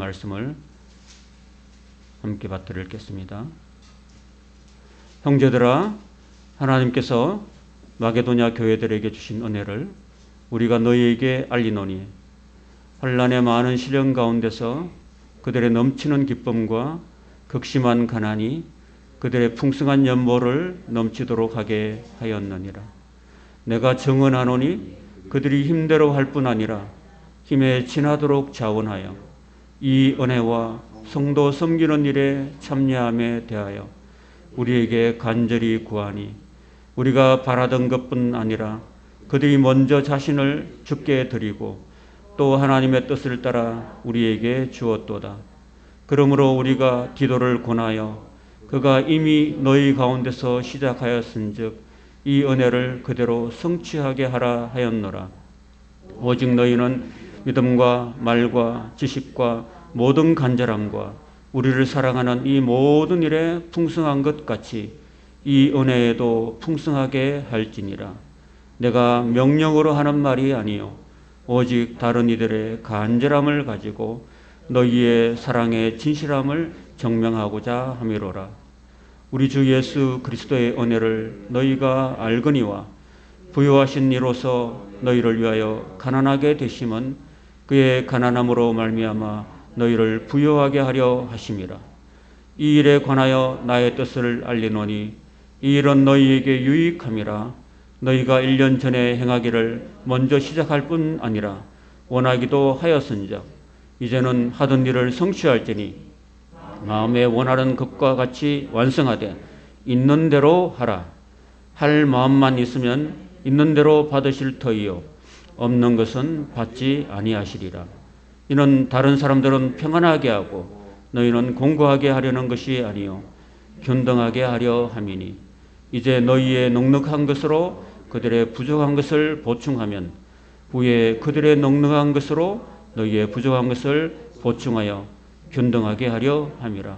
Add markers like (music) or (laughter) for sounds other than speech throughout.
말씀을 함께 받들어 읽겠습니다. 형제들아 하나님께서 마게도냐 교회들에게 주신 은혜를 우리가 너희에게 알리노니 환란의 많은 시련 가운데서 그들의 넘치는 기쁨과 극심한 가난이 그들의 풍성한 연보를 넘치도록 하게 하였느니라. 내가 증언하노니 그들이 힘대로 할 뿐 아니라 힘에 지나도록 자원하여 이 은혜와 성도 섬기는 일에 참여함에 대하여 우리에게 간절히 구하니 우리가 바라던 것뿐 아니라 그들이 먼저 자신을 죽게 드리고 또 하나님의 뜻을 따라 우리에게 주었도다. 그러므로 우리가 기도를 권하여 그가 이미 너희 가운데서 시작하였은즉 이 은혜를 그대로 성취하게 하라 하였노라. 오직 너희는 믿음과 말과 지식과 모든 간절함과 우리를 사랑하는 이 모든 일에 풍성한 것 같이 이 은혜에도 풍성하게 할지니라. 내가 명령으로 하는 말이 아니요 오직 다른 이들의 간절함을 가지고 너희의 사랑의 진실함을 증명하고자 함이로라. 우리 주 예수 그리스도의 은혜를 너희가 알거니와 부요하신 이로서 너희를 위하여 가난하게 되심은 그의 가난함으로 말미암아 너희를 부요하게 하려 하심이라. 이 일에 관하여 나의 뜻을 알리노니 이 일은 너희에게 유익함이라. 너희가 1년 전에 행하기를 먼저 시작할 뿐 아니라 원하기도 하였은즉 이제는 하던 일을 성취할지니 마음에 원하는 것과 같이 완성하되 있는 대로 하라. 할 마음만 있으면 있는 대로 받으실 터이요 없는 것은 받지 아니하시리라. 이는 다른 사람들은 평안하게 하고 너희는 공고하게 하려는 것이 아니요 균등하게 하려 함이니 이제 너희의 넉넉한 것으로 그들의 부족한 것을 보충하면 후에 그들의 넉넉한 것으로 너희의 부족한 것을 보충하여 균등하게 하려 함이라.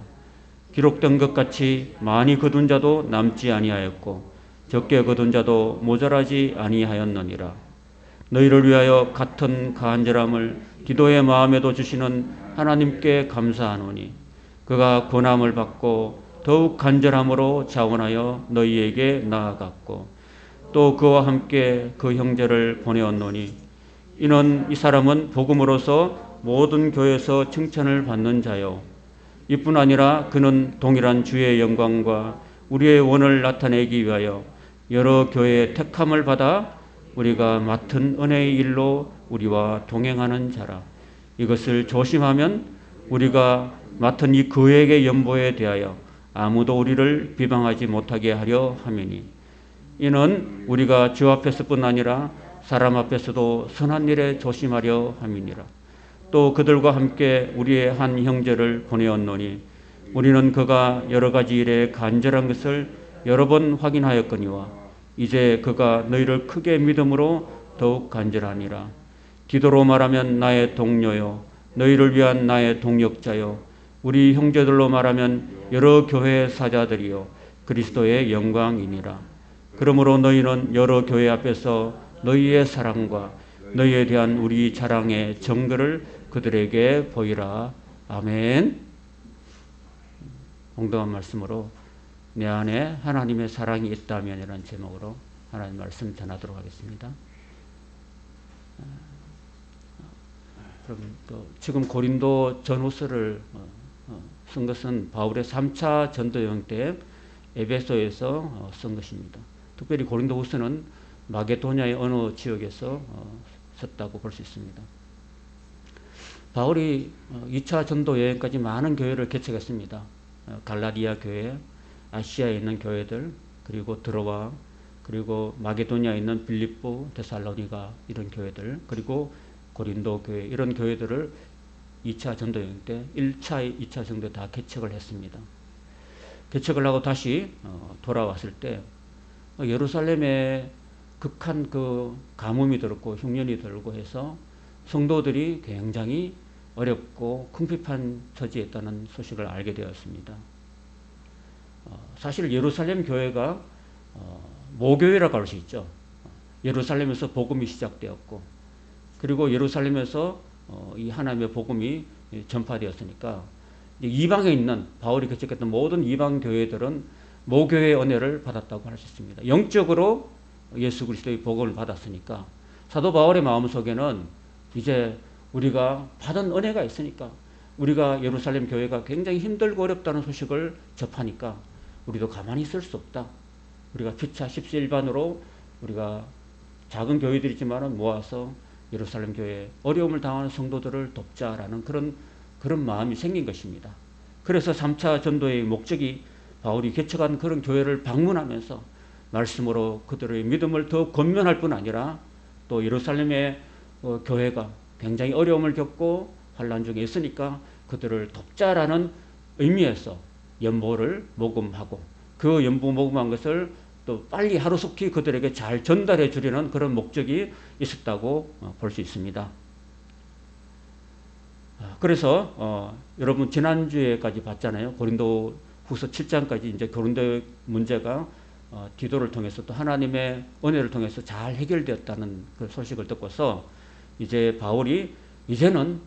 기록된 것 같이 많이 거둔 자도 남지 아니하였고 적게 거둔 자도 모자라지 아니하였느니라. 너희를 위하여 같은 간절함을 기도의 마음에도 주시는 하나님께 감사하노니 그가 고난을 받고 더욱 간절함으로 자원하여 너희에게 나아갔고 또 그와 함께 그 형제를 보내었노니 이는 이 사람은 복음으로서 모든 교회에서 칭찬을 받는 자요. 이뿐 아니라 그는 동일한 주의 영광과 우리의 원을 나타내기 위하여 여러 교회의 택함을 받아 우리가 맡은 은혜의 일로 우리와 동행하는 자라. 이것을 조심하면 우리가 맡은 이 그에게 연보에 대하여 아무도 우리를 비방하지 못하게 하려 함이니 이는 우리가 주 앞에서뿐 아니라 사람 앞에서도 선한 일에 조심하려 함이니라. 또 그들과 함께 우리의 한 형제를 보내었노니 우리는 그가 여러 가지 일에 간절한 것을 여러 번 확인하였거니와 이제 그가 너희를 크게 믿음으로 더욱 간절하니라. 기도로 말하면 나의 동료요, 너희를 위한 나의 동역자요, 우리 형제들로 말하면 여러 교회 사자들이요, 그리스도의 영광이니라. 그러므로 너희는 여러 교회 앞에서 너희의 사랑과 너희에 대한 우리 자랑의 증거를 그들에게 보이라. 아멘. 공동한 말씀으로 내 안에 하나님의 사랑이 있다면이라는 제목으로 하나님 말씀 전하도록 하겠습니다. 그럼 또 지금 고린도 전후서를 어, 어, 쓴 것은 바울의 3차 전도 여행 때 에베소에서 어, 쓴 것입니다. 특별히 고린도 후서는 마게도냐의 어느 지역에서 썼다고 볼 수 있습니다. 바울이 2차 전도 여행까지 많은 교회를 개척했습니다. 갈라디아 교회, 아시아에 있는 교회들 그리고 드로와 그리고 마게도니아에 있는 빌립보, 데살로니가 이런 교회들 그리고 고린도 교회 이런 교회들을 2차 전도 여행 때 1차, 2차 정도 다 개척을 했습니다. 개척을 하고 다시 어, 돌아왔을 때 예루살렘에 극한 그 가뭄이 들었고 흉년이 들고 해서 성도들이 굉장히 어렵고 궁핍한 처지에 있다는 소식을 알게 되었습니다. 어, 사실 예루살렘 교회가 어, 모교회라고 할 수 있죠. 예루살렘에서 복음이 시작되었고 그리고 예루살렘에서 어, 이 하나님의 복음이 이 전파되었으니까 이방에 있는 바울이 개척했던 모든 이방 교회들은 모교의 은혜를 받았다고 할 수 있습니다. 영적으로 예수 그리스도의 복음을 받았으니까 사도 바울의 마음속에는 이제 우리가 받은 은혜가 있으니까 우리가 예루살렘 교회가 굉장히 힘들고 어렵다는 소식을 접하니까 우리도 가만히 있을 수 없다. 우리가 피차 십시일반으로 우리가 작은 교회들이지만은 모아서 예루살렘 교회 어려움을 당하는 성도들을 돕자라는 그런 그런 마음이 생긴 것입니다. 그래서 3차 전도의 목적이 바울이 개척한 그런 교회를 방문하면서 말씀으로 그들의 믿음을 더 건면할 뿐 아니라 또 예루살렘의 어, 교회가 굉장히 어려움을 겪고 환란 중에 있으니까 그들을 돕자라는 의미에서 연보를 모금하고 그 연보 모금한 것을 또 빨리 하루속히 그들에게 잘 전달해 주려는 그런 목적이 있었다고 어, 볼수 있습니다. 아, 그래서 어, 여러분 지난주에까지 봤잖아요. 고린도 후서 7장까지 이제 고린도 문제가 어, 디도를 통해서 또 하나님의 은혜를 통해서 잘 해결되었다는 그 소식을 듣고서 이제 바울이 이제는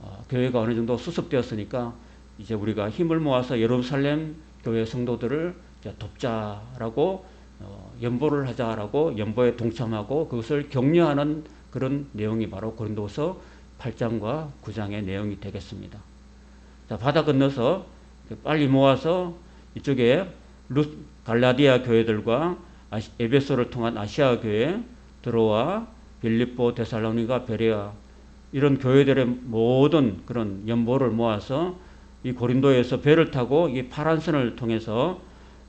어, 교회가 어느 정도 수습되었으니까 이제 우리가 힘을 모아서 예루살렘 교회 성도들을 돕자라고 어, 연보를 하자라고 연보에 동참하고 그것을 격려하는 그런 내용이 바로 고린도서 8장과 9장의 내용이 되겠습니다. 자, 바다 건너서 빨리 모아서 이쪽에 루, 갈라디아 교회들과 아시, 에베소를 통한 아시아 교회, 드로와 빌립보, 데살로니가, 베레아 이런 교회들의 모든 그런 연보를 모아서 이 고린도에서 배를 타고 이 파란선을 통해서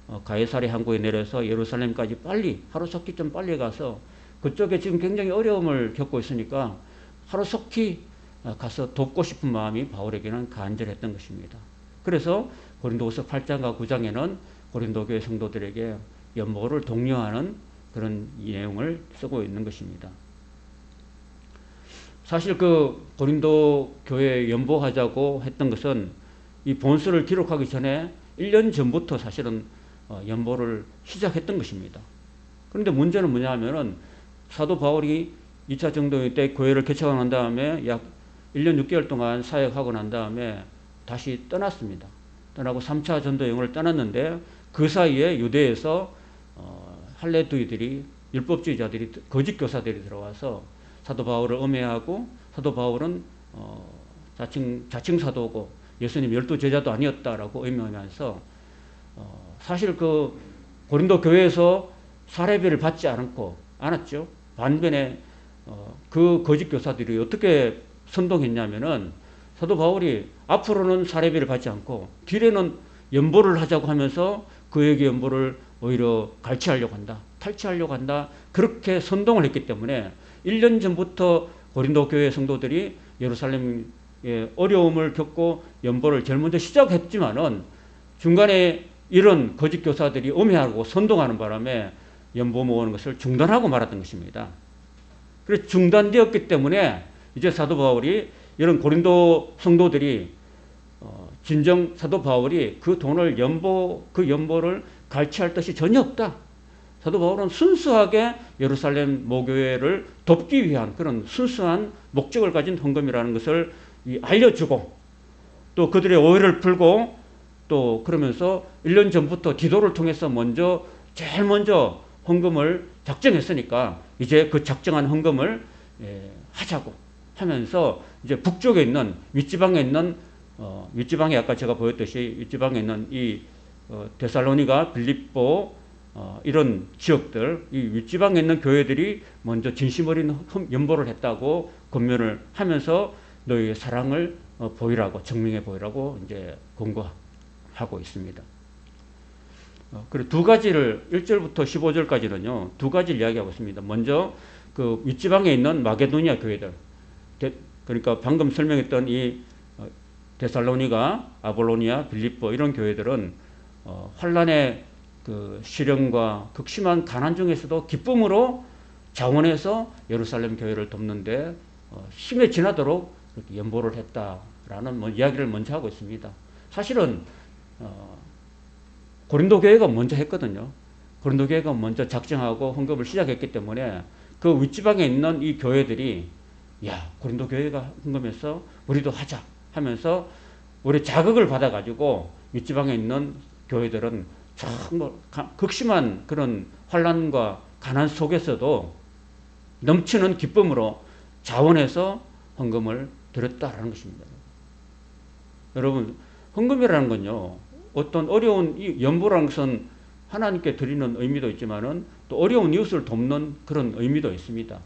어, 가이사리 항구에 내려서 예루살렘까지 빨리 하루속히 좀 빨리 가서 그쪽에 지금 굉장히 어려움을 겪고 있으니까 하루속히 어, 가서 돕고 싶은 마음이 바울에게는 간절했던 것입니다. 그래서 고린도후서 8장과 9장에는 고린도 교회 성도들에게 연보를 독려하는 그런 내용을 쓰고 있는 것입니다. 사실 그 고린도 교회 연보하자고 했던 것은 이 본서를 기록하기 전에 1년 전부터 사실은 어, 연보를 시작했던 것입니다. 그런데 문제는 뭐냐 하면은 사도 바울이 2차 정도회 때 교회를 난 다음에 약 1년 6개월 동안 사역하고 난 다음에 다시 떠났습니다. 떠나고 3차 전도 여행을 떠났는데 그 사이에 유대에서 어, 할레두이들이 율법주의자들이 거짓 교사들이 들어와서 사도 바울을 음해하고 사도 바울은 어, 자칭 자칭 사도고 예수님 열두 제자도 아니었다라고 의미하면서 어, 사실 그 고린도 교회에서 사례비를 받지 않고 않았죠. 반면에 어, 그 거짓 교사들이 어떻게 선동했냐면은 사도 바울이 앞으로는 사례비를 받지 않고 뒤에는 연보를 하자고 하면서 그에게 연보를 오히려 갈취하려고 한다. 탈취하려고 한다. 그렇게 선동을 했기 때문에 1년 전부터 고린도 교회 성도들이 예루살렘 에 어려움을 겪고 연보를 제일 먼저 시작했지만은 중간에 이런 거짓 교사들이 음해하고 선동하는 바람에 연보 모으는 것을 중단하고 말았던 것입니다. 그래서 중단되었기 때문에 이제 사도 바울이 이런 고린도 성도들이 어, 진정 사도 바울이 그 돈을 연보 그 연보를 갈취할 뜻이 전혀 없다. 사도 바울은 순수하게 예루살렘 모교회를 돕기 위한 그런 순수한 목적을 가진 헌금이라는 것을 알려주고 또 그들의 오해를 풀고 또 그러면서 1년 전부터 기도를 통해서 먼저 제일 먼저 헌금을 작정했으니까 이제 그 작정한 헌금을 예, 하자고 하면서 이제 북쪽에 있는 윗지방에 있는 어, 윗지방에 아까 제가 보였듯이 윗지방에 있는 이 어, 데살로니가 빌립보 어, 이런 지역들 이 윗지방에 있는 교회들이 먼저 진심 어린 연보를 했다고 권면을 하면서 너희의 사랑을 어, 보이라고 증명해 보이라고 이제 권고하고 있습니다. 어, 그리고 두 가지를 1절부터 15절까지는요. 두 가지를 이야기하고 있습니다. 먼저 그 윗지방에 있는 마게도니아 교회들 그러니까 방금 설명했던 이 어, 데살로니가, 아볼로니아, 빌립보 이런 교회들은 어, 환란의 그 시련과 극심한 가난 중에서도 기쁨으로 자원해서 예루살렘 교회를 돕는데 어, 힘에 지나도록 이렇게 연보를 했다라는 뭐 이야기를 먼저 하고 있습니다. 사실은 어, 고린도 교회가 먼저 했거든요. 고린도 교회가 먼저 작정하고 헌금을 시작했기 때문에 그 윗지방에 있는 이 교회들이 야 고린도 교회가 헌금해서 우리도 하자 하면서 우리 자극을 받아가지고 윗지방에 있는 교회들은 정말 극심한 그런 환란과 가난 속에서도 넘치는 기쁨으로 자원해서 헌금을 드렸다라는 것입니다. 여러분 헌금이라는 건요 어떤 어려운 이 연보라는 것은 하나님께 드리는 의미도 있지만은 또 어려운 이웃을 돕는 그런 의미도 있습니다.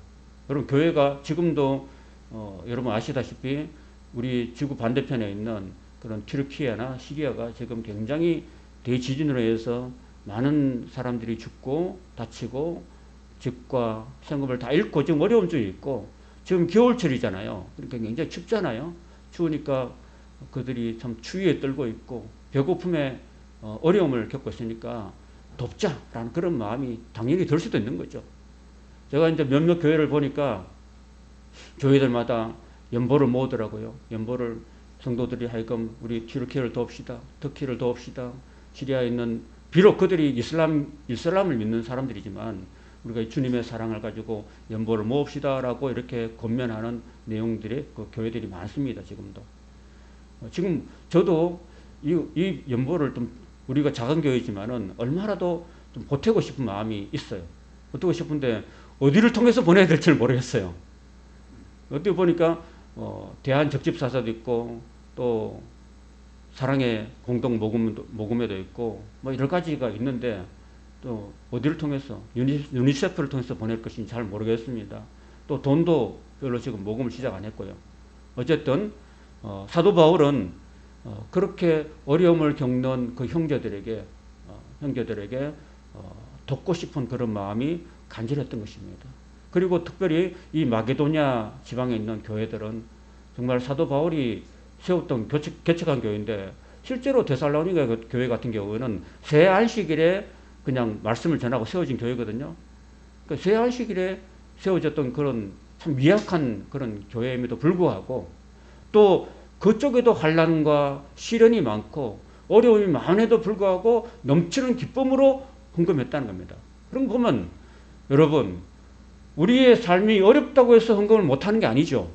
여러분 교회가 지금도 어, 여러분 아시다시피 우리 지구 반대편에 있는 그런 튀르키예나 시리아가 지금 굉장히 대지진으로 해서 많은 사람들이 죽고 다치고 집과 생업을 다 잃고 지금 어려움 중에 있고 지금 겨울철이잖아요. 그러니까 굉장히 춥잖아요. 추우니까 그들이 참 추위에 떨고 있고 배고픔에 어, 어려움을 겪고 있으니까 돕자라는 그런 마음이 당연히 들 수도 있는 거죠. 제가 이제 몇몇 교회를 보니까 교회들마다 연보를 모으더라고요. 연보를 성도들이 하여금 우리 튀르키를 도웁시다. 터키를 도웁시다. 시리아에 있는 비록 그들이 이슬람 이슬람을 믿는 사람들이지만 우리가 주님의 사랑을 가지고 연보를 모읍시다라고 이렇게 권면하는 내용들의 그 교회들이 많습니다. 지금도. 어, 지금 저도 이, 이 연보를 좀 우리가 작은 교회지만은 얼마라도 좀 보태고 싶은 마음이 있어요. 보태고 싶은데 어디를 통해서 보내야 될지를 모르겠어요. 어떻게 보니까 어, 대한 적집사서도 있고 또 사랑의 공동 모금, 모금에도 있고 뭐 여러 가지가 있는데 또 어디를 통해서 유니세프를 통해서 보낼 것인지 잘 모르겠습니다. 또 돈도 별로 지금 모금을 시작 안 했고요. 어쨌든 어, 사도 바울은 어, 그렇게 어려움을 겪는 그 형제들에게 어, 형제들에게 어, 돕고 싶은 그런 마음이 간절했던 것입니다. 그리고 특별히 이 마게도냐 지방에 있는 교회들은 정말 사도 바울이 세웠던 개척한 교회인데 실제로 데살로니가 그 교회 같은 경우는 새 안식일에 그냥 말씀을 전하고 세워진 교회거든요. 그러니까 새 안식일에 세워졌던 그런 참 미약한 그런 교회임에도 불구하고 또 그쪽에도 환란과 시련이 많고 어려움이 많에도 불구하고 넘치는 기쁨으로 헌금했다는 겁니다. 그럼 보면 여러분 우리의 삶이 어렵다고 해서 헌금을 못하는 게 아니죠.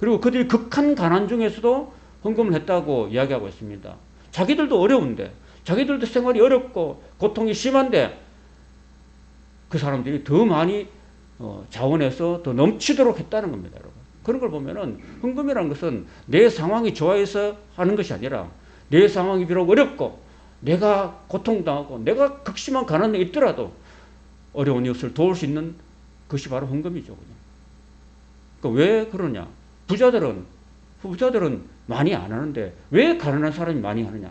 그리고 그들이 극한 가난 중에서도 헌금을 했다고 이야기하고 있습니다. 자기들도 어려운데, 자기들도 생활이 어렵고 고통이 심한데 그 사람들이 더 많이 어, 자원해서 더 넘치도록 했다는 겁니다, 여러분. 그런 걸 보면은 헌금이라는 것은 내 상황이 좋아해서 하는 것이 아니라 내 상황이 비록 어렵고 내가 고통당하고 내가 극심한 가난에 있더라도 어려운 이웃을 도울 수 있는 것이 바로 헌금이죠. 그러니까 왜 그러냐? 부자들은 부자들은 많이 안 하는데 왜 가난한 사람이 많이 하느냐?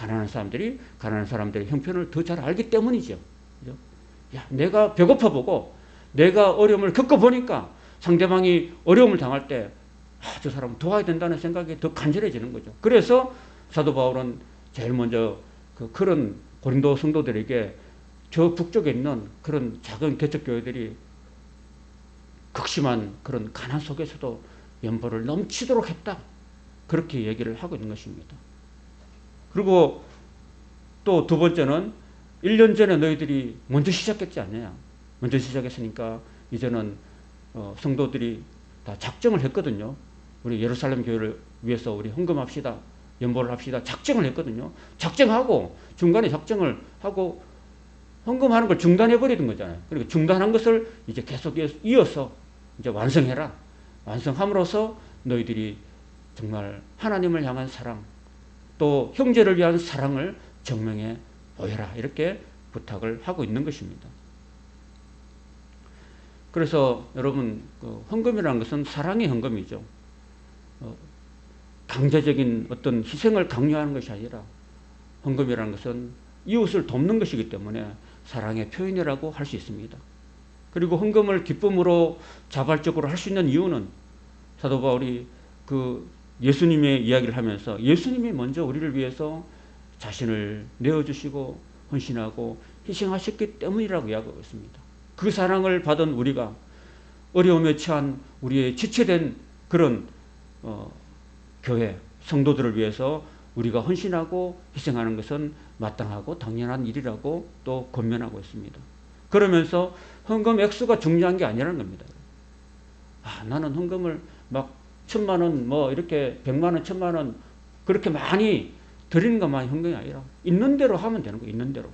가난한 사람들이 가난한 사람들의 형편을 더 잘 알기 때문이죠. 그죠? 야, 내가 배고파 보고 내가 어려움을 겪어 보니까 상대방이 어려움을 당할 때 아, 저 사람 도와야 된다는 생각이 더 간절해지는 거죠. 그래서 사도 바울은 제일 먼저 그 그런 고린도 성도들에게 저 북쪽에 있는 그런 작은 개척 교회들이 극심한 그런 가난 속에서도 연보를 넘치도록 했다. 그렇게 얘기를 하고 있는 것입니다. 그리고 또 두 번째는 1년 전에 너희들이 먼저 시작했지 않느냐. 먼저 시작했으니까 이제는 어, 성도들이 다 작정을 했거든요. 우리 예루살렘 교회를 위해서 우리 헌금합시다. 연보를 합시다. 작정을 했거든요. 작정하고 중간에 작정을 하고 헌금하는 걸 중단해 버리는 거잖아요. 그러니까 중단한 것을 이제 계속 이어서 이제 완성해라. 완성함으로써 너희들이 정말 하나님을 향한 사랑 또 형제를 위한 사랑을 증명해 보여라 이렇게 부탁을 하고 있는 것입니다. 그래서 여러분 그 헌금이라는 것은 사랑의 헌금이죠. 어, 강제적인 어떤 희생을 강요하는 것이 아니라 헌금이라는 것은 이웃을 돕는 것이기 때문에 사랑의 표현이라고 할 수 있습니다. 그리고 헌금을 기쁨으로 자발적으로 할 수 있는 이유는 사도 바울이 그 예수님의 이야기를 하면서 예수님이 먼저 우리를 위해서 자신을 내어주시고 헌신하고 희생하셨기 때문이라고 이야기하고 있습니다. 그 사랑을 받은 우리가 어려움에 처한 우리의 지체된 그런 어, 교회 성도들을 위해서 우리가 헌신하고 희생하는 것은 마땅하고 당연한 일이라고 또 권면하고 있습니다. 그러면서 헌금 액수가 중요한 게 아니라는 겁니다. 아, 나는 헌금을 막 천만 원, 뭐 이렇게 백만 원, 천만 원 그렇게 많이 드리는 것만 현금이 아니라 있는 대로 하면 되는 거예요. 있는 대로.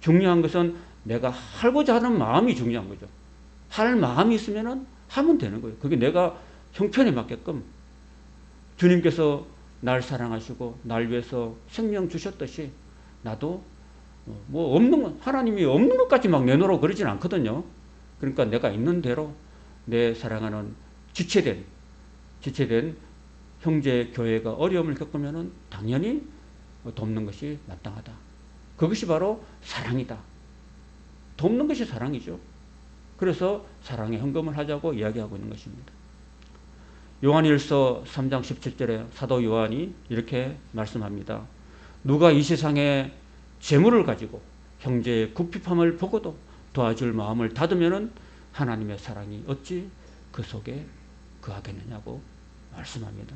중요한 것은 내가 하고자 하는 마음이 중요한 거죠. 할 마음이 있으면은 하면 되는 거예요. 그게 내가 형편에 맞게끔 주님께서 날 사랑하시고 날 위해서 생명 주셨듯이 나도 뭐 없는 것, 하나님이 없는 것까지 막 내놓으라고 그러진 않거든요. 그러니까 내가 있는 대로 내 사랑하는 지체된 지체된 형제 교회가 어려움을 겪으면은 당연히 돕는 것이 마땅하다. 그것이 바로 사랑이다. 돕는 것이 사랑이죠. 그래서 사랑의 헌금을 하자고 이야기하고 있는 것입니다. 요한일서 3장 17절에 사도 요한이 이렇게 말씀합니다. 누가 이 세상에 재물을 가지고 형제의 굽핍함을 보고도 도와줄 마음을 닫으면은 하나님의 사랑이 어찌 그 속에 거하겠느냐고 말씀합니다.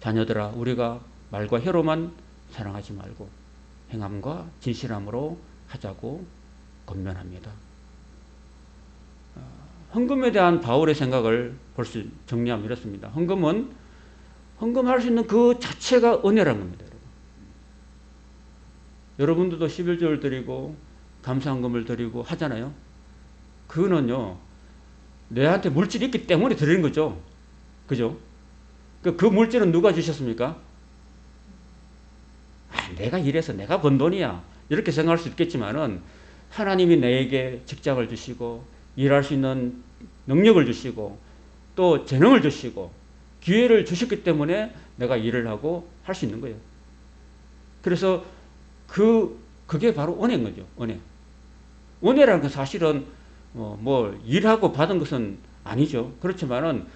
자녀들아 우리가 말과 혀로만 사랑하지 말고 행함과 진실함으로 하자고 권면합니다. 어, 헌금에 대한 바울의 생각을 벌써 정리하면 이렇습니다. 헌금은 헌금할 수 있는 그 자체가 은혜라는 겁니다. 여러분. 들도 11조를 드리고 감사헌금을 드리고 하잖아요. 그거는요. 내한테 물질이 있기 때문에 드리는 거죠. 그죠? 그, 그 물질은 누가 주셨습니까? 아, 내가 일해서 내가 번 돈이야. 이렇게 생각할 수 있겠지만은 하나님이 내게 직장을 주시고 일할 수 있는 능력을 주시고 또 재능을 주시고 기회를 주셨기 때문에 내가 일을 하고 할 수 있는 거예요. 그래서 그 그게 바로 은혜인 거죠. 은혜. 은혜라는 건 사실은 어, 뭐 일하고 받은 것은 아니죠. 그렇지만은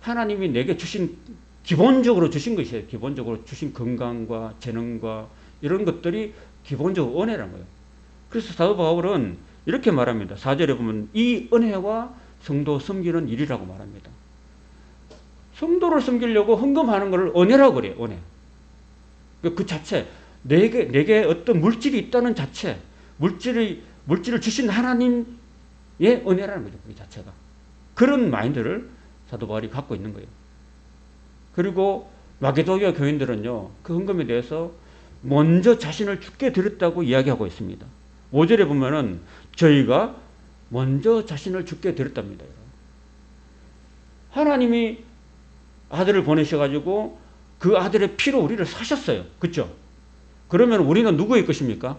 하나님이 내게 주신 기본적으로 주신 것이에요. 기본적으로 주신 건강과 재능과 이런 것들이 기본적으로 은혜라는 거예요. 그래서 사도 바울은 이렇게 말합니다. 4절에 보면 이 은혜와 성도 섬기는 일이라고 말합니다. 성도를 섬기려고 헌금하는 것을 은혜라고 그래요. 은혜. 그, 그 자체 내게 내게 어떤 물질이 있다는 자체, 물질이 물질을 주신 하나님 의 은혜라는 거죠. 그 자체가 그런 마인드를 사도 바울이 갖고 있는 거예요. 그리고 마게도니아 교인들은요 그 헌금에 대해서 먼저 자신을 죽게 드렸다고 이야기하고 있습니다. 5절에 보면은 저희가 먼저 자신을 죽게 드렸답니다. 하나님이 아들을 보내셔가지고 그 아들의 피로 우리를 사셨어요. 그렇죠? 그러면 우리는 누구의 것입니까?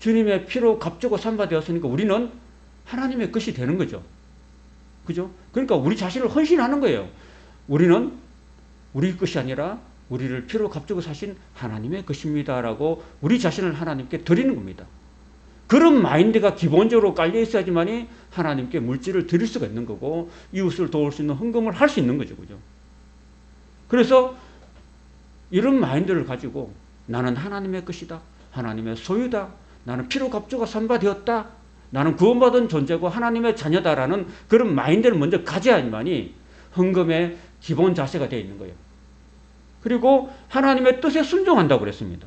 주님의 피로 값주고 산바 되었으니까 우리는 하나님의 것이 되는 거죠. 그죠? 그러니까 우리 자신을 헌신하는 거예요. 우리는 우리 것이 아니라 우리를 피로 값주고 사신 하나님의 것입니다라고 우리 자신을 하나님께 드리는 겁니다. 그런 마인드가 기본적으로 깔려 있어야지만이 하나님께 물질을 드릴 수가 있는 거고 이웃을 도울 수 있는 헌금을 할 수 있는 거죠. 그죠? 그래서 이런 마인드를 가지고 나는 하나님의 것이다. 하나님의 소유다. 나는 피로 값주가 선바되었다. 나는 구원받은 존재고 하나님의 자녀다라는 그런 마인드를 먼저 가져야만이 헌금의 기본 자세가 되어 있는 거예요. 그리고 하나님의 뜻에 순종한다고 그랬습니다.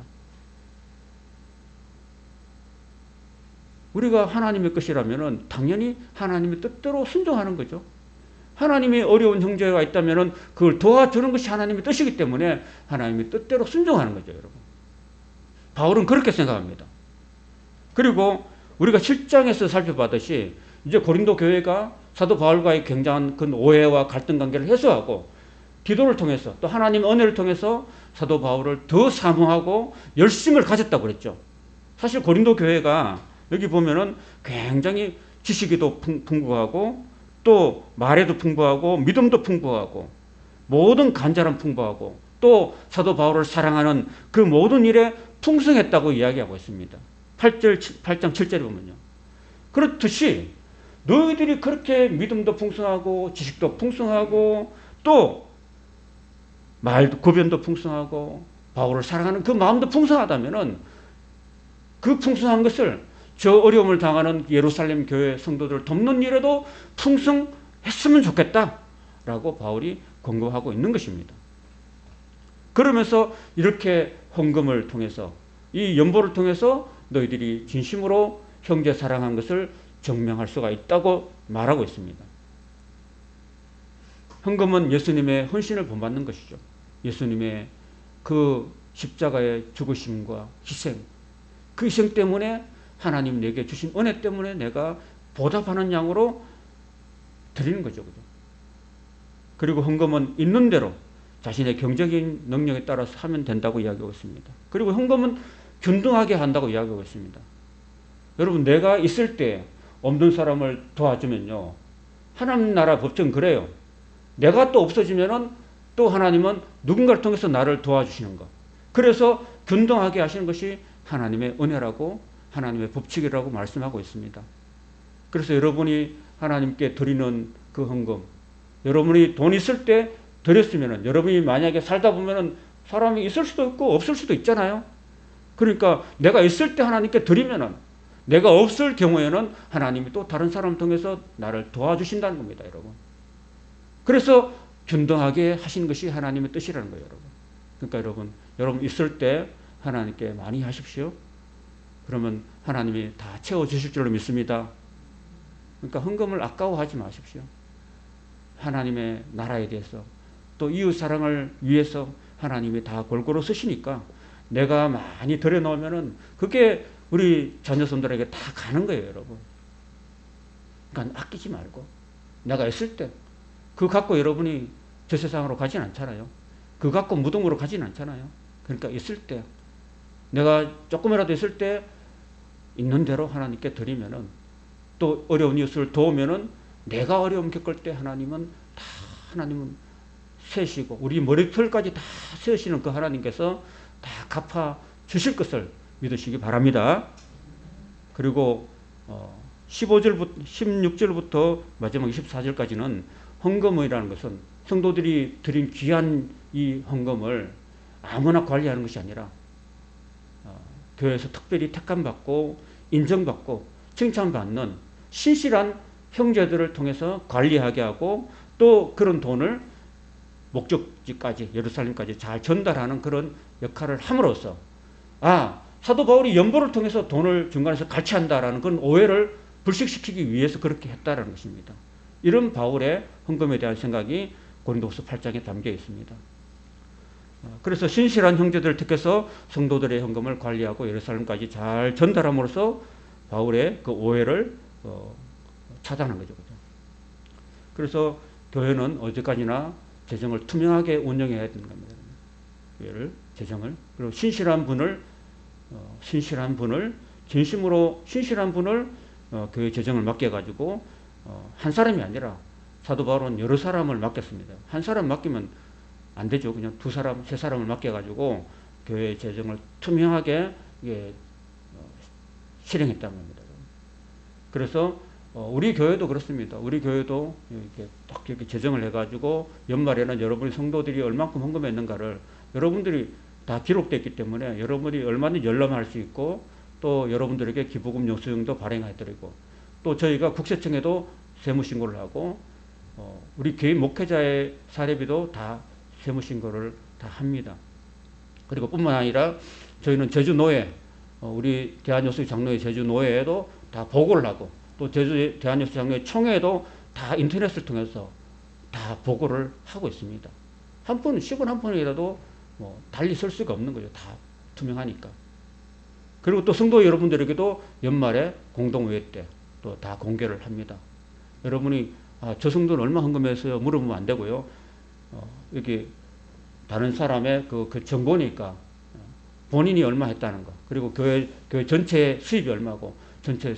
우리가 하나님의 것이라면 당연히 하나님의 뜻대로 순종하는 거죠. 하나님이 어려운 형제가 있다면 그걸 도와주는 것이 하나님의 뜻이기 때문에 하나님의 뜻대로 순종하는 거죠, 여러분. 바울은 그렇게 생각합니다. 그리고 우리가 7장에서 살펴봤듯이 이제 고린도 교회가 사도 바울과의 굉장한 그 오해와 갈등 관계를 해소하고 기도를 통해서 또 하나님 은혜를 통해서 사도 바울을 더 사모하고 열심을 가졌다고 그랬죠. 사실 고린도 교회가 여기 보면은 굉장히 지식이도 풍부하고 또 말에도 풍부하고 믿음도 풍부하고 모든 간절함 풍부하고 또 사도 바울을 사랑하는 그 모든 일에 풍성했다고 이야기하고 있습니다. 8절, 8장 7절에 보면요. 그렇듯이 너희들이 그렇게 믿음도 풍성하고 지식도 풍성하고 또 말도 고변도 풍성하고 바울을 사랑하는 그 마음도 풍성하다면은 그 풍성한 것을 저 어려움을 당하는 예루살렘 교회 성도들 돕는 일에도 풍성했으면 좋겠다라고 바울이 권고하고 있는 것입니다. 그러면서 이렇게 헌금을 통해서 이 연보를 통해서 너희들이 진심으로 형제 사랑한 것을 증명할 수가 있다고 말하고 있습니다. 헌금은 예수님의 헌신을 본받는 것이죠. 예수님의 그 십자가의 죽으심과 희생, 그 희생 때문에 하나님 내게 주신 은혜 때문에 내가 보답하는 양으로 드리는 거죠. 그죠? 그리고 헌금은 있는 대로 자신의 경제적인 능력에 따라서 하면 된다고 이야기하고 있습니다. 그리고 헌금은 균등하게 한다고 이야기하고 있습니다. 여러분, 내가 있을 때 없는 사람을 도와주면요. 하나님 나라 법정 그래요. 내가 또 없어지면은 또 하나님은 누군가를 통해서 나를 도와주시는 것. 그래서 균등하게 하시는 것이 하나님의 은혜라고 하나님의 법칙이라고 말씀하고 있습니다. 그래서 여러분이 하나님께 드리는 그 헌금, 여러분이 돈 있을 때 드렸으면은 여러분이 만약에 살다 보면은 사람이 있을 수도 있고 없을 수도 있잖아요. 그러니까 내가 있을 때 하나님께 드리면은 내가 없을 경우에는 하나님이 또 다른 사람을 통해서 나를 도와주신다는 겁니다, 여러분. 그래서 균등하게 하신 것이 하나님의 뜻이라는 거예요, 여러분. 그러니까 여러분, 여러분 있을 때 하나님께 많이 하십시오. 그러면 하나님이 다 채워주실 줄로 믿습니다. 그러니까 헌금을 아까워하지 마십시오. 하나님의 나라에 대해서 또 이웃 사랑을 위해서 하나님이 다 골고루 쓰시니까 내가 많이 들여놓으면은 그게 우리 자녀손들에게 다 가는 거예요, 여러분. 그러니까 아끼지 말고 내가 있을 때 그 갖고 여러분이 저 세상으로 가진 않잖아요. 그 갖고 무덤으로 가진 않잖아요. 그러니까 있을 때 내가 조금이라도 있을 때 있는 대로 하나님께 드리면은 또 어려운 이웃을 도우면은 내가 어려움 겪을 때 하나님은 다 하나님은 세시고 우리 머리털까지 다 세시는 그 하나님께서 다 갚아 주실 것을 믿으시기 바랍니다. 그리고 15절부터 16절부터 마지막 24절까지는 헌금이라는 것은 성도들이 드린 귀한 이 헌금을 아무나 관리하는 것이 아니라 어, 교회에서 특별히 택함 받고 인정받고 칭찬받는 신실한 형제들을 통해서 관리하게 하고 또 그런 돈을 목적지까지 예루살렘까지 잘 전달하는 그런 역할을 함으로써 아 사도 바울이 연보를 통해서 돈을 중간에서 갈취한다라는 그런 오해를 불식시키기 위해서 그렇게 했다라는 것입니다. 이런 바울의 헌금에 대한 생각이 고린도후서 8장에 담겨 있습니다. 어, 그래서 신실한 형제들을 택해서 성도들의 헌금을 관리하고 예루살렘까지 잘 전달함으로써 바울의 그 오해를 어, 차단한 거죠. 그래서 교회는 어디까지나 재정을 투명하게 운영해야 되는 겁니다. 교회를 재정을 그리고 신실한 분을 어, 신실한 분을 진심으로 신실한 분을 어, 교회 재정을 맡겨 가지고 어, 한 사람이 아니라 사도 바울은 여러 사람을 맡겼습니다. 한 사람 맡기면 안 되죠. 그냥 두 사람, 세 사람을 맡겨 가지고 교회 재정을 투명하게 이게 어, 실행했다는 겁니다. 그래서 어, 우리 교회도 그렇습니다. 우리 교회도 이렇게 딱 이렇게 재정을 해가지고 연말에는 여러분이 성도들이 얼만큼 헌금했는가를 여러분들이 다 기록됐기 때문에 여러분이 얼마든지 열람할 수 있고 또 여러분들에게 기부금 영수증도 발행해드리고 또 저희가 국세청에도 세무신고를 하고 어, 우리 개인 목회자의 사례비도 다 세무신고를 다 합니다. 그리고 뿐만 아니라 저희는 제주 노예, 어, 우리 대한여수 장로회 제주 노예에도 다 보고를 하고 또 제주 대한여수 장로회 총회에도 다 인터넷을 통해서 다 보고를 하고 있습니다. 한 푼, 10원 한 푼이라도 뭐 달리 쓸 수가 없는 거죠. 다 투명하니까. 그리고 또 성도 여러분들에게도 연말에 공동회의 때 또 다 공개를 합니다. 여러분이 아, 저 성도는 얼마 헌금했어요? 물어보면 안 되고요. 어, 여기 다른 사람의 그, 그 정보니까 어, 본인이 얼마 했다는 거 그리고 교회 교회 전체 수입이 얼마고 전체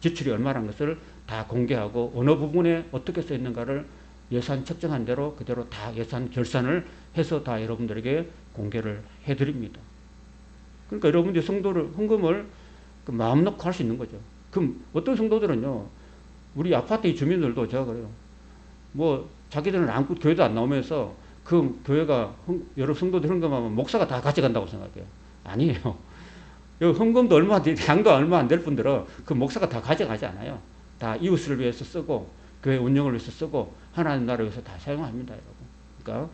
지출이 얼마라는 것을 다 공개하고 어느 부분에 어떻게 써 있는가를 예산 책정한 대로 그대로 다 예산 결산을 해서 다 여러분들에게 공개를 해드립니다. 그러니까 여러분들이 성도를 헌금을 그 마음 놓고 할 수 있는 거죠. 그럼 어떤 성도들은요, 우리 아파트 주민들도 제가 그래요. 뭐 자기들은 안고 교회도 안 나오면서 그 교회가 헌, 여러 성도들 헌금하면 목사가 다 같이 간다고 생각해요. 아니에요. (laughs) 여기 헌금도 얼마, 양도 얼마 안 될 분들은 그 목사가 다 가져가지 않아요. 다 이웃을 위해서 쓰고 교회 운영을 위해서 쓰고 하나님 나라를 위해서 다 사용합니다, 여러분. 그러니까 어,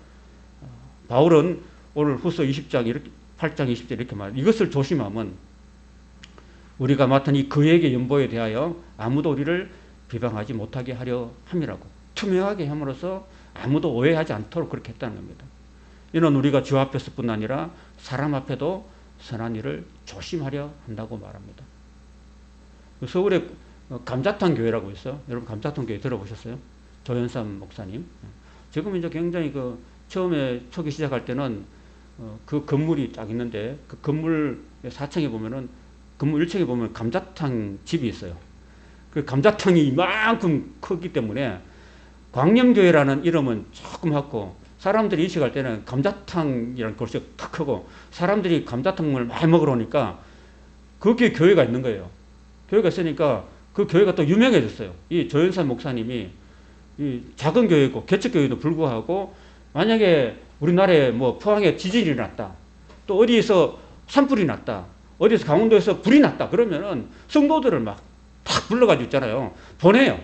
바울은 오늘 후서 20장 이렇게 8장 20절 이렇게 말 이것을 조심하면 우리가 맡은 이 그에게 연보에 대하여 아무도 우리를 비방하지 못하게 하려 함이라고 투명하게 함으로써 아무도 오해하지 않도록 그렇게 했다는 겁니다. 이는 우리가 주 앞에서뿐 아니라 사람 앞에도 선한 일을 조심하려 한다고 말합니다. 그 서울에 감자탕 교회라고 있어. 여러분 감자탕 교회 들어보셨어요? 조현삼 목사님. 지금 이제 굉장히 그 처음에 초기 시작할 때는 어, 그 건물이 딱 있는데 그 건물 4층에 보면은 건물 1층에 보면 감자탕 집이 있어요. 그 감자탕이 이만큼 크기 때문에 광명교회라는 이름은 조금 하고 사람들이 인식할 때는 감자탕이라는 글씨가 탁 크고 사람들이 감자탕을 많이 먹으러 오니까 거기에 교회가 있는 거예요. 교회가 있으니까 그 교회가 또 유명해졌어요. 이 조연산 목사님이 이 작은 교회고 개척교회도 불구하고 만약에 우리나라에 뭐 포항에 지진이 났다. 또 어디에서 산불이 났다. 어디서 강원도에서 불이 났다. 그러면은 성도들을 막 탁 불러가지고 있잖아요. 보내요.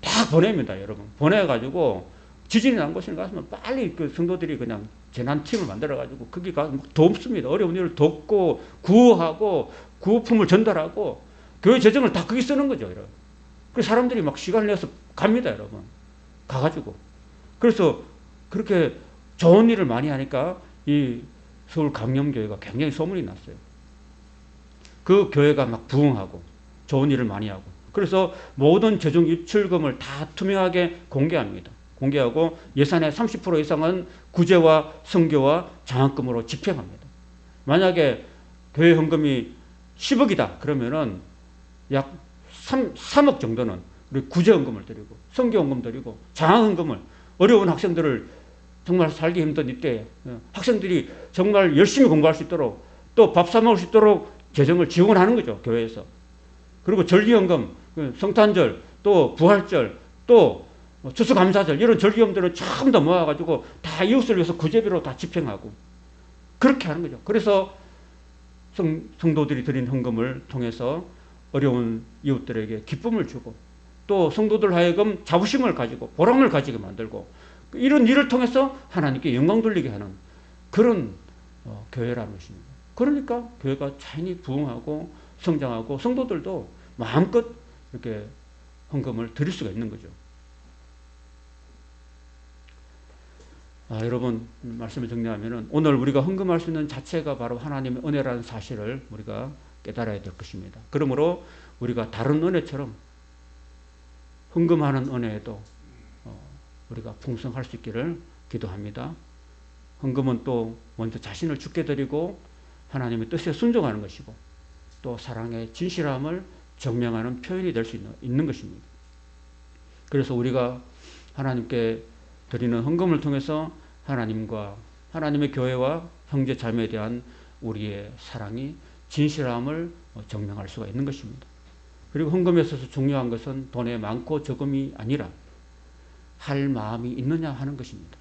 다 보냅니다, 여러분. 보내가지고 지진이 난 곳에 가면 빨리 그 성도들이 그냥 재난팀을 만들어가지고 거기 가서 돕습니다. 어려운 일을 돕고 구호하고 구호품을 전달하고 교회 재정을 다 거기 쓰는 거죠, 여러분. 그 사람들이 막 시간을 내서 갑니다, 여러분. 가가지고. 그래서 그렇게 좋은 일을 많이 하니까 이 서울 강념교회가 굉장히 소문이 났어요. 그 교회가 막 부흥하고 좋은 일을 많이 하고. 그래서 모든 재정 입출금을 다 투명하게 공개합니다. 공개하고 예산의 30% 이상은 구제와 성교와 장학금으로 집행합니다. 만약에 교회 헌금이 10억이다 그러면은 약 3, 3억 정도는 우리 구제 헌금을 드리고 성교 헌금 드리고 장학 헌금을 어려운 학생들을 정말 살기 힘든 이때 어, 학생들이 정말 열심히 공부할 수 있도록 또 밥 사 먹을 수 있도록 재정을 지원하는 거죠 교회에서 그리고 절기연금, 그 성탄절, 또 부활절, 또뭐 추수감사절 이런 절기연금들을 전부 다 모아가지고 다 이웃을 위해서 구제비로 다 집행하고 그렇게 하는 거죠. 그래서 성, 성도들이 드린 헌금을 통해서 어려운 이웃들에게 기쁨을 주고 또 성도들 하여금 자부심을 가지고 보람을 가지게 만들고 이런 일을 통해서 하나님께 영광 돌리게 하는 그런 어, 교회라는 것입니다. 그러니까 교회가 자연히 부흥하고 성장하고 성도들도 마음껏 이렇게 헌금을 드릴 수가 있는 거죠. 아, 여러분 말씀을 정리하면은 오늘 우리가 헌금할 수 있는 자체가 바로 하나님의 은혜라는 사실을 우리가 깨달아야 될 것입니다. 그러므로 우리가 다른 은혜처럼 헌금하는 은혜에도 어, 우리가 풍성할 수 있기를 기도합니다. 헌금은 또 먼저 자신을 죽게 드리고 하나님의 뜻에 순종하는 것이고 또 사랑의 진실함을 증명하는 표현이 될 수 있는, 있는 것입니다. 그래서 우리가 하나님께 드리는 헌금을 통해서 하나님과 하나님의 교회와 형제 자매에 대한 우리의 사랑이 진실함을 증명할 수가 있는 것입니다. 그리고 헌금에 있어서 중요한 것은 돈의 많고 적음이 아니라 할 마음이 있느냐 하는 것입니다.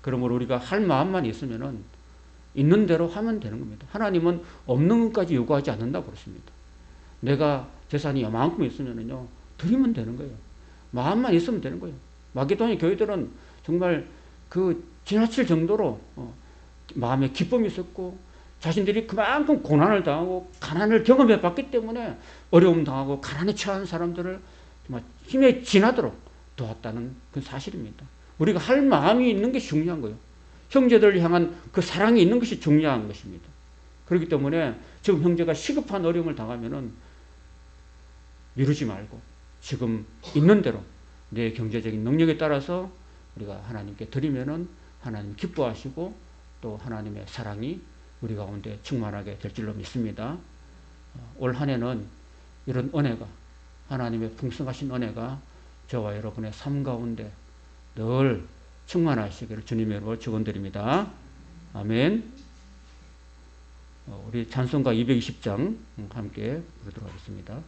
그러므로 우리가 할 마음만 있으면은 있는 대로 하면 되는 겁니다. 하나님은 없는 것까지 요구하지 않는다 그렇습니다. 내가 재산이 요만큼 있으면은요, 드리면 되는 거예요. 마음만 있으면 되는 거예요. 마게도니 교회들은 정말 그 지나칠 정도로 어, 마음에 기쁨이 있었고 자신들이 그만큼 고난을 당하고 가난을 경험해 봤기 때문에 어려움 당하고 가난에 처한 사람들을 정말 힘에 지나도록 도왔다는 그 사실입니다. 우리가 할 마음이 있는 게 중요한 거예요. 형제들을 향한 그 사랑이 있는 것이 중요한 것입니다. 그렇기 때문에 지금 형제가 시급한 어려움을 당하면은 미루지 말고 지금 있는 대로 내 경제적인 능력에 따라서 우리가 하나님께 드리면은 하나님 기뻐하시고 또 하나님의 사랑이 우리 가운데 충만하게 될 줄로 믿습니다. 어, 올한 해는 이런 은혜가 하나님의 풍성하신 은혜가 저와 여러분의 삶 가운데 늘 충만하시기를 주님의 이름으로 축원드립니다. 아멘. 어, 우리 찬송가 220장 함께 부르도록 하겠습니다.